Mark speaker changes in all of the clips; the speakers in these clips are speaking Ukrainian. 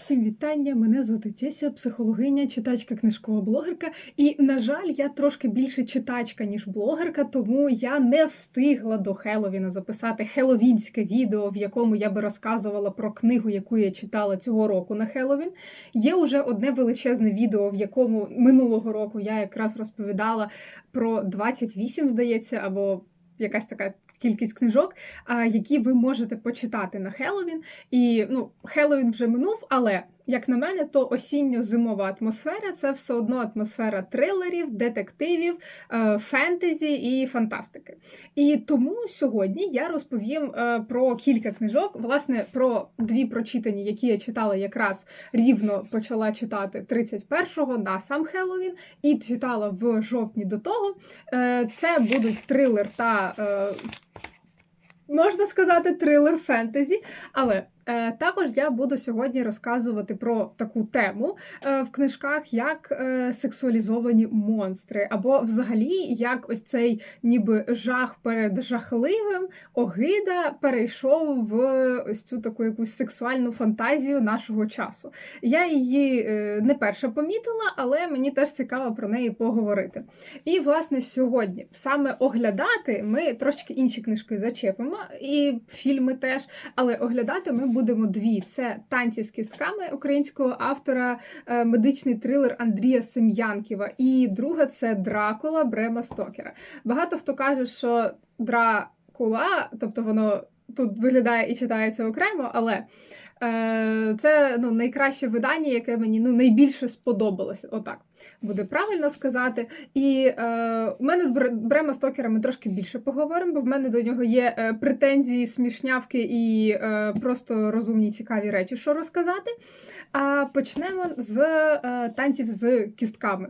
Speaker 1: Всім вітання! Мене звати Теся, психологиня, читачка, книжкова блогерка. І, на жаль, я трошки більше читачка, ніж блогерка, тому я не встигла до Хеловіна записати хеловінське відео, в якому я би розказувала про книгу, яку я читала цього року на Хеловін. Є уже одне величезне відео, в якому минулого року я якраз розповідала про 28, здається, або якась така кількість книжок, які ви можете почитати на Хеллоуін. І ну, Хеллоуін вже минув, але як на мене, то осінньо-зимова атмосфера це все одно атмосфера трилерів, детективів, е, фентезі і фантастики. І тому сьогодні я розповім е, про кілька книжок, власне, про дві прочитані, які я читала якраз рівно почала читати 31-го на сам Хеллоуін, і читала в жовтні до того. Е, Це будуть трилер та. Можна сказати, трилер фентезі, але також я буду сьогодні розказувати про таку тему е, в книжках, як е, сексуалізовані монстри, або взагалі як ось цей ніби жах перед жахливим огида перейшов в ось цю таку якусь сексуальну фантазію нашого часу. Я її не перша помітила, але мені теж цікаво про неї поговорити. І, власне, сьогодні саме оглядати ми трошки інші книжки зачепимо, і фільми теж, але оглядати ми будемо дві: це танці з кістками українського автора, е, медичний трилер Андрія Сем'янківа. І друга це Дракула Брема Стокера. Багато хто каже, що Дракула, тобто воно тут виглядає і читається окремо, але. Е, це ну, найкраще видання, яке мені ну, найбільше сподобалося. Отак буде правильно сказати. І е, у мене Брема Стокера ми трошки більше поговоримо, бо в мене до нього є е, претензії, смішнявки і е, просто розумні, цікаві речі, що розказати. А почнемо з е, танців з кістками.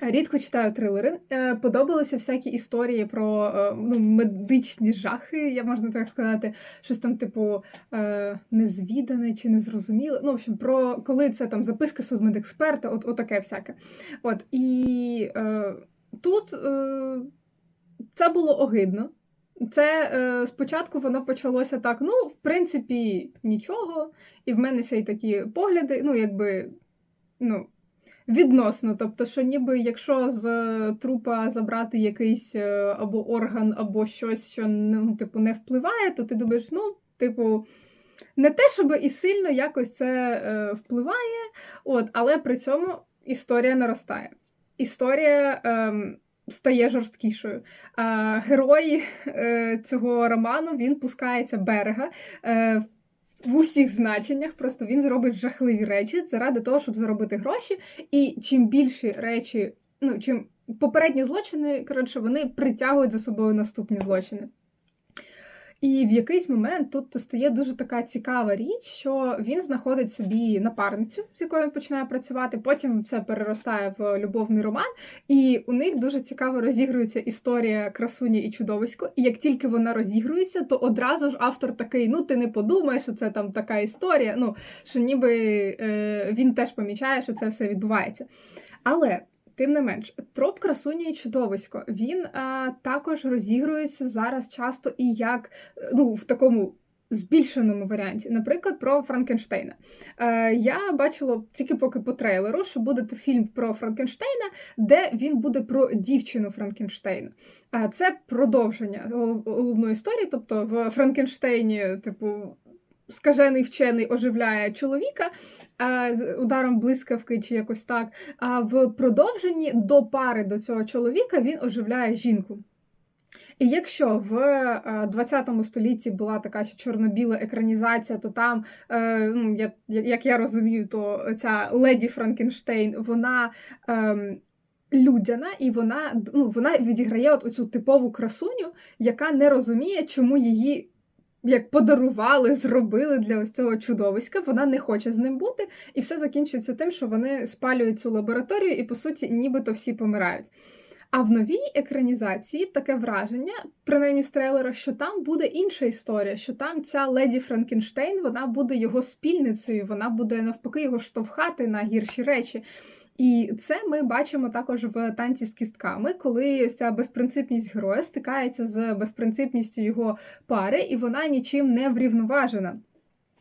Speaker 1: Рідко читаю трилери. Е, подобалися всякі історії про е, ну, медичні жахи, я можна так сказати, щось там, типу, е, незвідане чи незрозуміле. Ну, в общем, про коли це там записки судмедексперта, от, от таке всяке. От, І е, тут е, це було огидно. Це е, спочатку воно почалося так: ну, в принципі, нічого. І в мене ще й такі погляди, ну, якби, ну. Відносно, тобто, що ніби якщо з трупа забрати якийсь е, або орган, або щось, що ну, типу, не впливає, то ти думаєш, ну, типу, не те, щоб і сильно якось це е, впливає, от, але при цьому історія наростає. Історія е, стає жорсткішою. А Герой е, цього роману він пускається берега. Е, в усіх значеннях, просто він зробить жахливі речі заради того, щоб заробити гроші. І чим більші речі, ну чим попередні злочини, коротше, вони притягують за собою наступні злочини. І в якийсь момент тут стає дуже така цікава річ, що він знаходить собі напарницю, з якою він починає працювати. Потім це переростає в любовний роман, і у них дуже цікаво розігрується історія красуні і чудовисько. І як тільки вона розігрується, то одразу ж автор такий: ну ти не подумаєш, що це там така історія. Ну що ніби е, він теж помічає, що це все відбувається. Але Тим не менш, троп красуня і чудовисько він а, також розігрується зараз часто і як ну, в такому збільшеному варіанті, наприклад, про Франкенштейна. Е, Я бачила тільки поки по трейлеру, що буде фільм про Франкенштейна, де він буде про дівчину Франкенштейна. А це продовження головної історії, тобто в Франкенштейні, типу скажений вчений оживляє чоловіка ударом блискавки чи якось так. А в продовженні до пари до цього чоловіка він оживляє жінку. І якщо в 20 столітті була така ще чорно-біла екранізація, то там, е, ну, як я розумію, то ця леді Франкенштейн, вона. Ем, людяна, і вона ну, вона відіграє от оцю типову красуню, яка не розуміє, чому її як подарували, зробили для ось цього чудовиська, вона не хоче з ним бути, і все закінчується тим, що вони спалюють цю лабораторію, і, по суті, нібито всі помирають. А в новій екранізації таке враження, принаймні з трейлера, що там буде інша історія, що там ця леді Франкенштейн вона буде його спільницею, вона буде навпаки його штовхати на гірші речі. І це ми бачимо також в танці з кістками, коли ця безпринципність героя стикається з безпринципністю його пари, і вона нічим не врівноважена.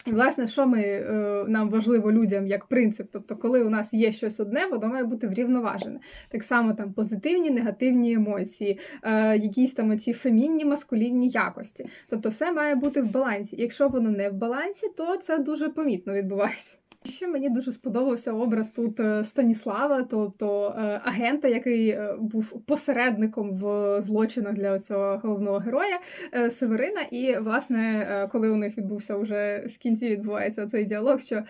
Speaker 1: Власне, що ми е, нам важливо людям як принцип, тобто, коли у нас є щось одне, воно має бути врівноважене. Так само там позитивні, негативні емоції, е, якісь там оці фемінні, маскулінні якості. Тобто, все має бути в балансі. Якщо воно не в балансі, то це дуже помітно відбувається. Ще мені дуже сподобався образ тут е, Станіслава, тобто е, агента, який е, був посередником в злочинах для цього головного героя Северина. І, власне, коли у них відбувся вже в кінці відбувається цей діалог, що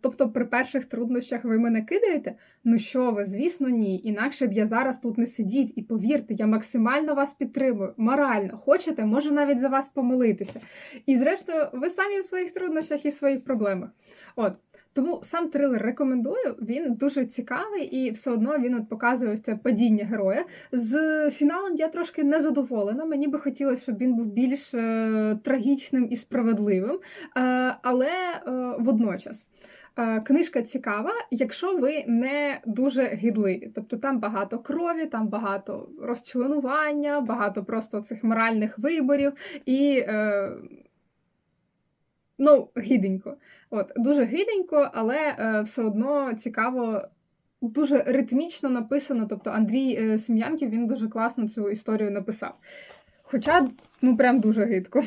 Speaker 1: тобто при перших труднощах ви мене кидаєте? Ну що ви, звісно, ні. Інакше б я зараз тут не сидів. І повірте, я максимально вас підтримую, морально. Хочете, можу навіть за вас помилитися. І, зрештою, ви самі в своїх труднощах і своїх проблемах. От. Тому сам трилер рекомендую. Він дуже цікавий і все одно він от показує ось це падіння героя. З фіналом я трошки не задоволена. Мені би хотілося, щоб він був більш е, трагічним і справедливим. Е, але е, водночас. Книжка цікава, якщо ви не дуже гідливі. Тобто там багато крові, там багато розчленування, багато просто цих моральних виборів і. Е, Ну, гиденько. От, дуже гиденько, але е, все одно цікаво, дуже ритмічно написано. Тобто Андрій е, Сем'янків він дуже класно цю історію написав. Хоча, ну прям дуже гидко.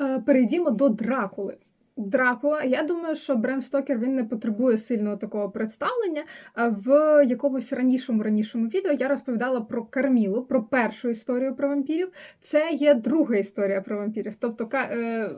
Speaker 1: Е, перейдімо до Дракули. Дракула, я думаю, що Брем Стокер він не потребує сильного такого представлення. А В якомусь ранішому ранішому відео я розповідала про Кармілу, про першу історію про вампірів. Це є друга історія про вампірів. Тобто, е,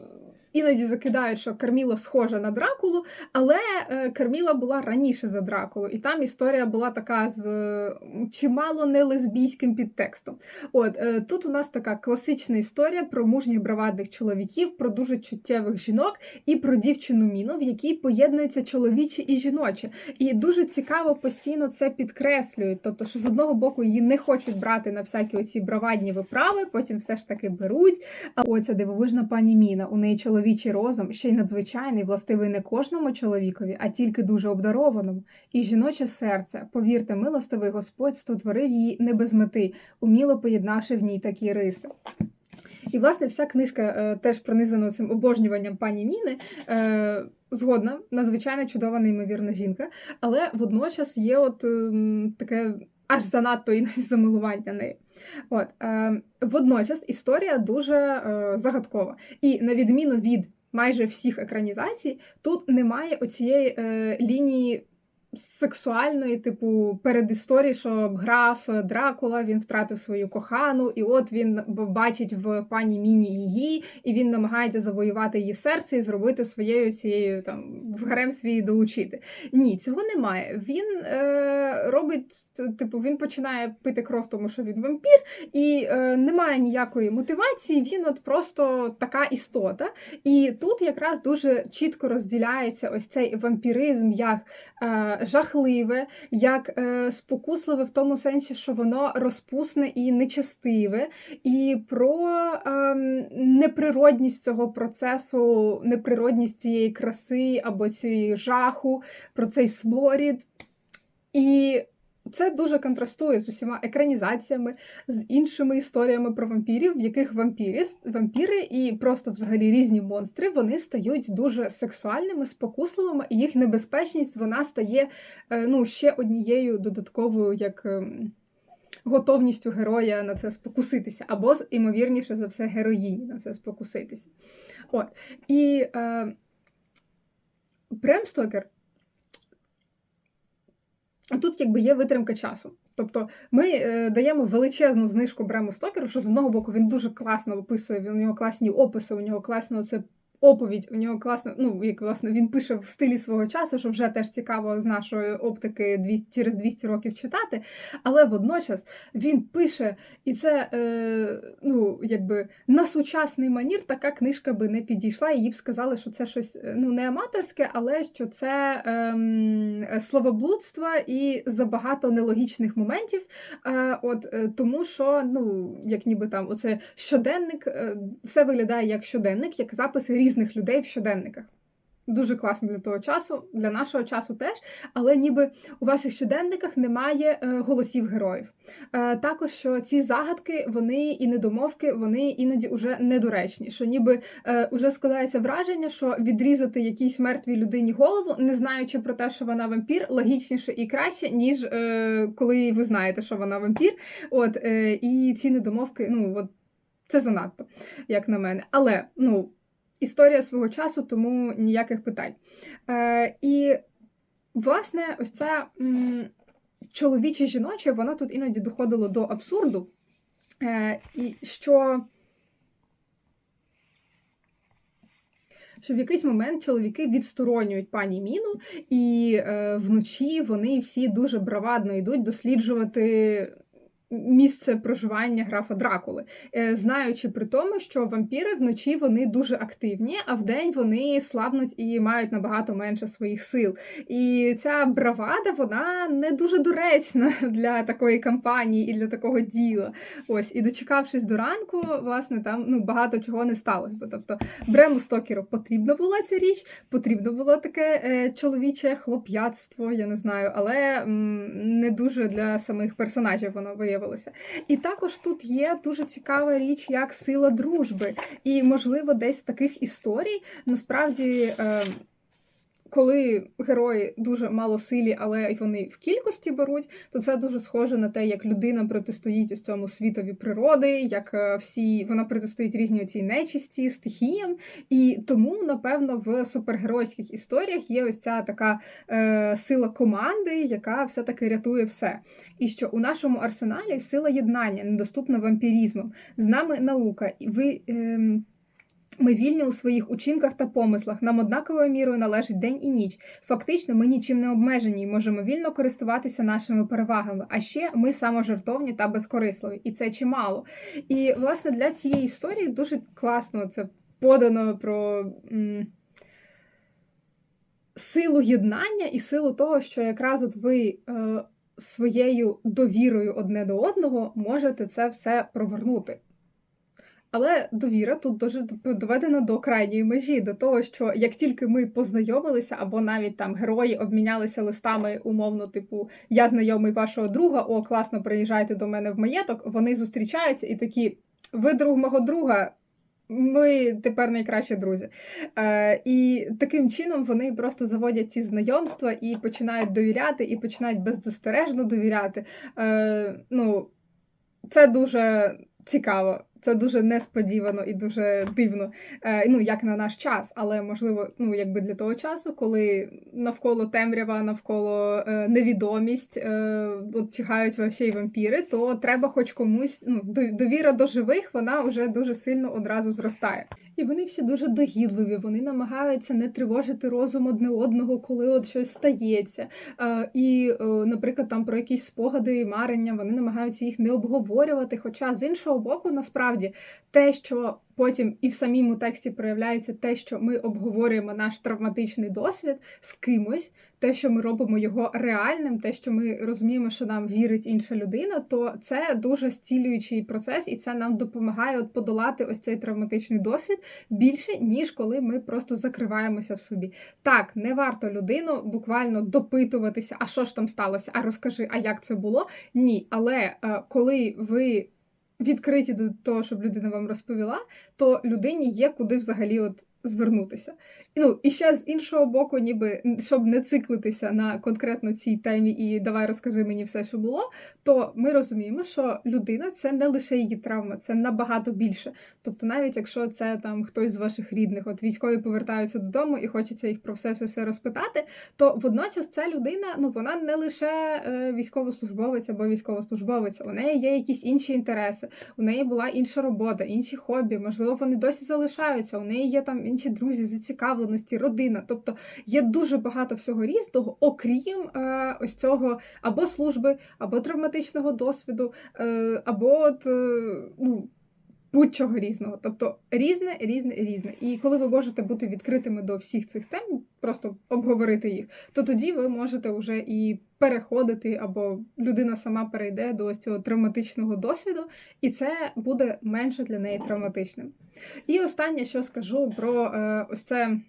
Speaker 1: іноді закидають, що Карміла схожа на Дракулу, але е, Карміла була раніше за Дракулу, і там історія була така з е, чимало не лесбійським підтекстом. От е, тут у нас така класична історія про мужніх бравадних чоловіків, про дуже чуттєвих жінок і про дівчину Міну, в якій поєднуються чоловічі і жіночі. І дуже цікаво постійно це підкреслюють. Тобто, що з одного боку її не хочуть брати на всякі оці бравадні виправи, потім все ж таки беруть. А оця дивовижна пані Міна. У неї чоловічий розум, ще й надзвичайний, властивий не кожному чоловікові, а тільки дуже обдарованому. І жіноче серце, повірте, милостивий Господь створив її не без мети, уміло поєднавши в ній такі риси. І, власне, вся книжка е, теж пронизана цим обожнюванням пані Міни. Е, згодна, надзвичайно чудова, неймовірна жінка, але водночас є от ем, таке аж занадто іноді замилування нею. От, е, водночас історія дуже е, загадкова. І на відміну від майже всіх екранізацій, тут немає оцієї е, лінії. Сексуальної, типу, передісторії, що граф Дракула, він втратив свою кохану, і от він бачить в пані Міні її, і він намагається завоювати її серце і зробити своєю цією там в гарем свій долучити. Ні, цього немає. Він е, робить, типу, він починає пити кров, тому що він вампір, і е, немає ніякої мотивації. Він от просто така істота. І тут якраз дуже чітко розділяється ось цей вампіризм як е, жахливе, як е, спокусливе в тому сенсі, що воно розпусне і нечестиве, і про е, неприродність цього процесу, неприродність цієї краси або цієї жаху, про цей сморід. І це дуже контрастує з усіма екранізаціями, з іншими історіями про вампірів, в яких вампірі, вампіри і просто взагалі різні монстри вони стають дуже сексуальними, спокусливими, і їх небезпечність вона стає е, ну, ще однією додатковою як. ем, Готовністю героя на це спокуситися, або, імовірніше за все, героїні на це спокуситися. От. І е, Брем Стокер а тут якби є витримка часу. Тобто ми е, даємо величезну знижку Брему Стокеру, що з одного боку він дуже класно описує, він- у нього класні описи, у нього класно це. Оповідь у нього класно, ну як власне він пише в стилі свого часу, що вже теж цікаво з нашої оптики 200, через 200 років читати. Але водночас він пише, і це е, ну, якби на сучасний манір така книжка би не підійшла. Її б сказали, що це щось е, ну не аматорське, але що це ем, словоблудство і забагато нелогічних моментів. Е, от е, тому, що ну як ніби там оце щоденник, е, все виглядає як щоденник, як записи різних людей в щоденниках. дуже класно для того часу, для нашого часу теж. Але ніби у ваших щоденниках немає е, голосів героїв. Е, також що ці загадки, вони і недомовки, вони іноді вже недоречні. Що ніби е, вже складається враження, що відрізати якійсь мертвій людині голову, не знаючи про те, що вона вампір, логічніше і краще, ніж е, коли ви знаєте, що вона вампір. От е, і ці недомовки, ну от це занадто, як на мене. Але ну. Історія свого часу, тому ніяких питань. Е, І, власне, ось це чоловіче жіноче, воно тут іноді доходило до абсурду. Е, І що що в якийсь момент чоловіки відсторонюють пані Міну, і е, вночі вони всі дуже бравадно йдуть досліджувати місце проживання графа Дракули, е, знаючи при тому, що вампіри вночі вони дуже активні, а вдень вони слабнуть і мають набагато менше своїх сил. І ця бравада вона не дуже доречна для такої кампанії і для такого діла. Ось, і дочекавшись до ранку, власне, там ну багато чого не сталося. Бо тобто Брему Стокеру потрібна була ця річ, потрібно було таке е, чоловіче хлоп'ятство, я не знаю, але м, не дуже для самих персонажів воно виявилося виявилося. І також тут є дуже цікава річ, як сила дружби. І, можливо, десь таких історій насправді. Коли герої дуже мало силі, але вони в кількості беруть, то це дуже схоже на те, як людина протистоїть ось цьому світові природи, як е, всі вона протистоїть різні цій нечисті, стихіям. І тому, напевно, в супергеройських історіях є ось ця така е, сила команди, яка все-таки рятує все. І що у нашому арсеналі сила єднання недоступна вампірізмом. З нами наука. І ви. Е, ми вільні у своїх учинках та помислах. Нам однаковою мірою належить день і ніч. Фактично, ми нічим не обмежені і можемо вільно користуватися нашими перевагами. А ще ми саможертовні та безкорисливі, і це чимало. І власне для цієї історії дуже класно це подано про. М Силу єднання і силу того, що якраз от ви е, своєю довірою одне до одного можете це все провернути. Але довіра тут дуже доведена до крайньої межі, до того, що як тільки ми познайомилися, або навіть там герої обмінялися листами, умовно, типу, я знайомий вашого друга, о, класно, приїжджайте до мене в маєток, вони зустрічаються і такі: ви друг мого друга. Ми тепер найкращі друзі. Е, І таким чином вони просто заводять ці знайомства і починають довіряти, і починають беззастережно довіряти. Е, Ну, Це дуже цікаво. Це дуже несподівано і дуже дивно, е, ну як на наш час, але можливо, ну якби для того часу, коли навколо темрява, навколо е, невідомість е, от чекають й вампіри, то треба, хоч комусь ну довіра до живих, вона вже дуже сильно одразу зростає. І вони всі дуже догідливі. Вони намагаються не тривожити розум одне одного, коли от щось стається. Е, і, е, наприклад, там про якісь спогади і марення вони намагаються їх не обговорювати. Хоча з іншого боку, насправді те, що Потім і в самому тексті проявляється те, що ми обговорюємо наш травматичний досвід з кимось, те, що ми робимо його реальним, те, що ми розуміємо, що нам вірить інша людина, то це дуже зцілюючий процес, і це нам допомагає от подолати ось цей травматичний досвід більше, ніж коли ми просто закриваємося в собі. Так, не варто людину буквально допитуватися, а що ж там сталося, а розкажи, а як це було? Ні, але е, коли ви відкриті до того, щоб людина вам розповіла, то людині є куди взагалі от звернутися. Ну, і ще з іншого боку, ніби щоб не циклитися на конкретно цій темі і давай розкажи мені все, що було, то ми розуміємо, що людина це не лише її травма, це набагато більше. Тобто, навіть якщо це там хтось з ваших рідних, от військові повертаються додому і хочеться їх про все все все розпитати, то водночас ця людина, ну вона не лише е, військовослужбовець або військовослужбовець, у неї є якісь інші інтереси, у неї була інша робота, інші хобі, можливо, вони досі залишаються, у неї є там інші друзі, зацікавленості, родина. Тобто є дуже багато всього різного, окрім е, ось цього або служби, або травматичного досвіду, е, або от, е, ну. Будь-чого різного, тобто різне, різне, різне. І коли ви можете бути відкритими до всіх цих тем, просто обговорити їх, то тоді ви можете вже і переходити, або людина сама перейде до цього травматичного досвіду, і це буде менше для неї травматичним. І останнє, що скажу про е, ось це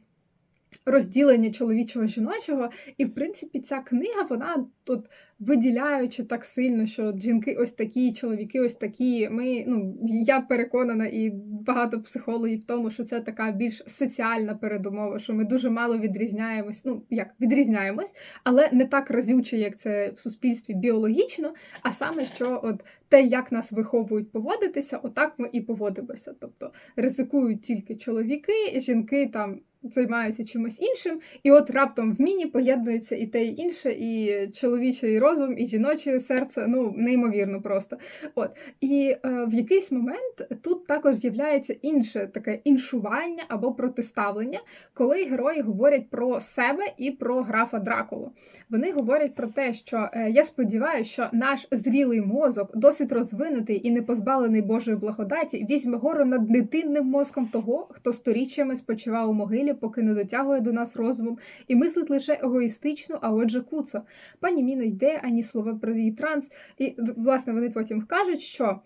Speaker 1: розділення чоловічого жіночого. І, в принципі, ця книга, вона тут виділяючи так сильно, що жінки ось такі, чоловіки ось такі. Ми, ну, я переконана, і багато психологів в тому, що це така більш соціальна передумова, що ми дуже мало відрізняємось. Ну, як відрізняємось, але не так разюче, як це в суспільстві біологічно, а саме, що от те, як нас виховують поводитися, отак ми і поводимося. Тобто ризикують тільки чоловіки, жінки там займаються чимось іншим, і от раптом в міні поєднується і те, і інше, і чоловічий розум, і жіноче серце. Ну, неймовірно просто. От. І е, в якийсь момент тут також з'являється інше таке іншування або протиставлення, коли герої говорять про себе і про графа Дракулу. Вони говорять про те, що е, я сподіваюся, що наш зрілий мозок, досить розвинутий і не позбавлений Божої благодаті, візьме гору над дитинним мозком того, хто сторіччями спочивав у могилі, поки не дотягує до нас розумом, і мислить лише егоїстично, а отже, куцо. Пані Міна йде ані слова про її транс. І власне вони потім кажуть, що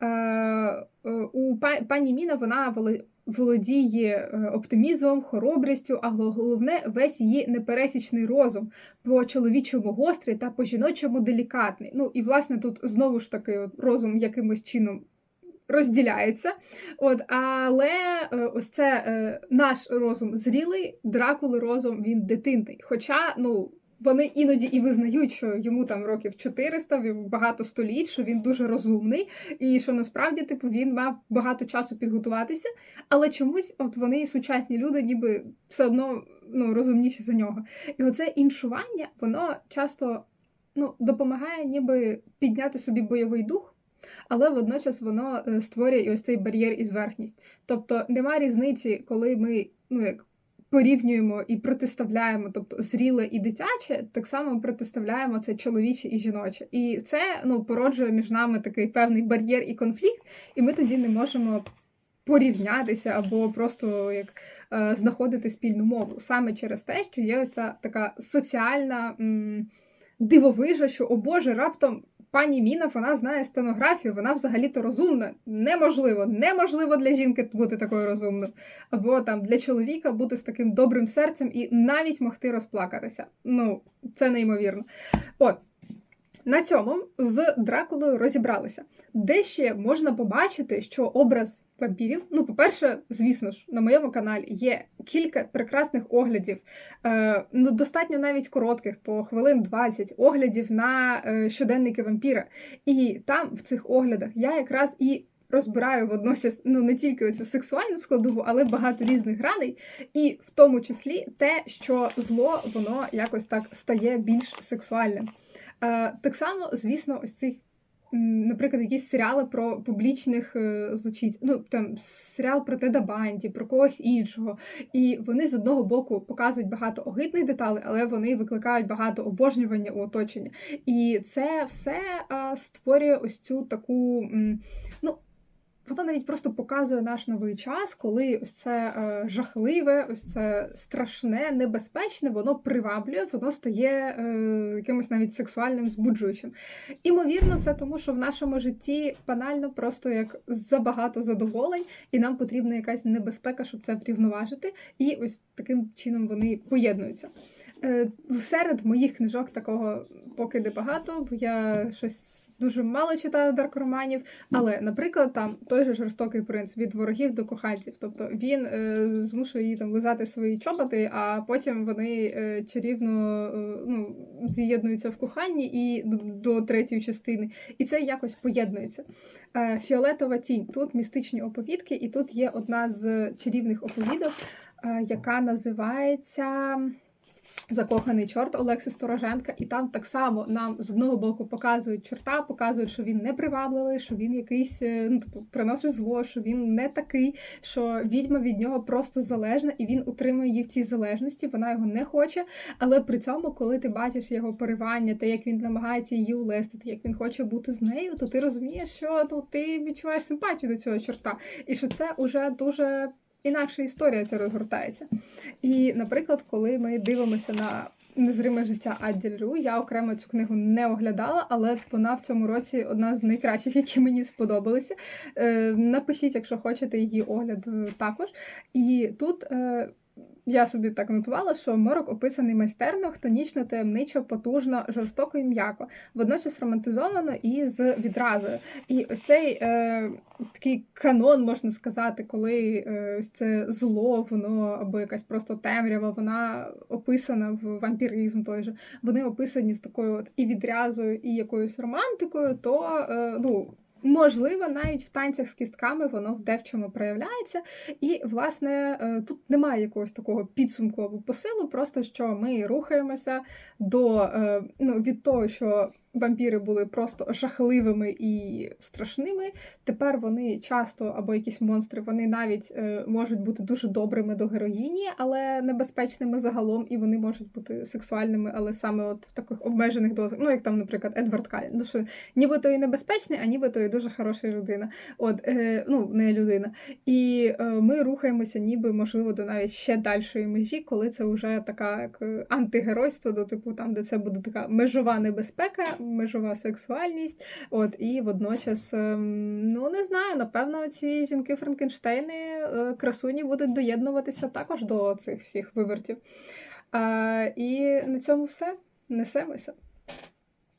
Speaker 1: е, е, у пані Міна вона володіє е, оптимізмом, хоробрістю, а головне весь її непересічний розум по чоловічому гострий та по жіночому делікатний. Ну і власне тут знову ж таки розум якимось чином. Розділяється, от але е, ось це е, наш розум зрілий, дракули розум він дитинний. Хоча ну вони іноді і визнають, що йому там років 400, він багато століть, що він дуже розумний, і що насправді типу він мав багато часу підготуватися, але чомусь, от вони сучасні люди, ніби все одно ну, розумніші за нього. І оце іншування, воно часто ну, допомагає ніби підняти собі бойовий дух. Але водночас воно е, створює і ось цей бар'єр і зверхність. Тобто нема різниці, коли ми ну як порівнюємо і протиставляємо, тобто зріле і дитяче, так само протиставляємо це чоловіче і жіноче. І це ну породжує між нами такий певний бар'єр і конфлікт, і ми тоді не можемо. Порівнятися або просто як е, знаходити спільну мову саме через те, що є ось ця така соціальна м, дивовижа, що о Боже, раптом пані Міна вона знає стенографію, вона взагалі-то розумна. Неможливо, неможливо для жінки бути такою розумною. Або там для чоловіка бути з таким добрим серцем і навіть могти розплакатися. Ну, це неймовірно. От. На цьому з Дракулою розібралися. Де ще можна побачити, що образ вампірів, ну, по-перше, звісно ж, на моєму каналі є кілька прекрасних оглядів, е, ну, достатньо навіть коротких, по хвилин 20 оглядів на е, щоденники вампіра. І там, в цих оглядах, я якраз і. Розбираю водночас ну не тільки цю сексуальну складову, але багато різних граней, і в тому числі те, що зло воно якось так стає більш сексуальним. Е, так само, звісно, ось цих, наприклад, якісь серіали про публічних е, злочинців, ну там серіал про Теда Банді, про когось іншого. І вони з одного боку показують багато огидних деталей, але вони викликають багато обожнювання у оточення. І це все створює ось цю таку, ну. Воно навіть просто показує наш новий час, коли ось це е, жахливе, ось це страшне, небезпечне, воно приваблює, воно стає е, якимось навіть сексуальним збуджуючим. Імовірно, це тому, що в нашому житті банально просто як забагато задоволень, і нам потрібна якась небезпека, щоб це врівноважити. І ось таким чином вони поєднуються. Е, Серед моїх книжок такого поки не багато, бо я щось дуже мало читаю дарк-романів. Але, наприклад, там той же жорстокий принц від ворогів до коханців. Тобто він е, змушує її там лизати свої чоботи, а потім вони е, чарівно е, ну, з'єднуються в коханні і до, до третьої частини. І це якось поєднується. Е, Фіолетова тінь. Тут містичні оповідки, і тут є одна з чарівних оповідок, е, яка називається. Закоханий чорт Олекси Стороженка, і там так само нам з одного боку показують чорта, показують, що він непривабливий, що він якийсь е, ну, типу, приносить зло, що він не такий, що відьма від нього просто залежна, і він утримує її в цій залежності. Вона його не хоче. Але при цьому, коли ти бачиш його поривання, те, як він намагається її улестити, як він хоче бути з нею, то ти розумієш, що ну, ти відчуваєш симпатію до цього чорта, і що це вже дуже. Інакша історія це розгортається. І, наприклад, коли ми дивимося на незриме життя Адділь я окремо цю книгу не оглядала, але вона в цьому році одна з найкращих, які мені сподобалися. Е, Напишіть, якщо хочете її огляд е, також. І тут. Я собі так нотувала, що морок описаний майстерно, хтонічно, таємничо, потужно, жорстоко і м'яко, водночас романтизовано і з відразою. І ось цей е, такий канон, можна сказати, коли е, ось це зло, воно або якась просто темрява, вона описана в вампіризм той же. Вони описані з такою от і відразою, і якоюсь романтикою, то е, ну. Можливо, навіть в танцях з кістками воно в девчому проявляється. І, власне, е, тут немає якогось такого підсумку або посилу, просто що ми рухаємося до е, ну, від того, що вампіри були просто жахливими і страшними. Тепер вони часто, або якісь монстри, вони навіть е, можуть бути дуже добрими до героїні, але небезпечними загалом, і вони можуть бути сексуальними, але саме от в таких обмежених дозах. Ну, як там, наприклад, Едвард Калін. Ну, що нібито і небезпечний, а нібито і дуже хороша людина. От, е, ну, не людина. І е, ми рухаємося, ніби, можливо, до навіть ще дальшої межі, коли це вже така як е, антигеройство, до типу там, де це буде така межова небезпека, межова сексуальність. От, і водночас, ем, ну не знаю, напевно, ці жінки Франкенштейни, е, красуні будуть доєднуватися також до цих всіх вивертів. А, і на цьому все. Несемося.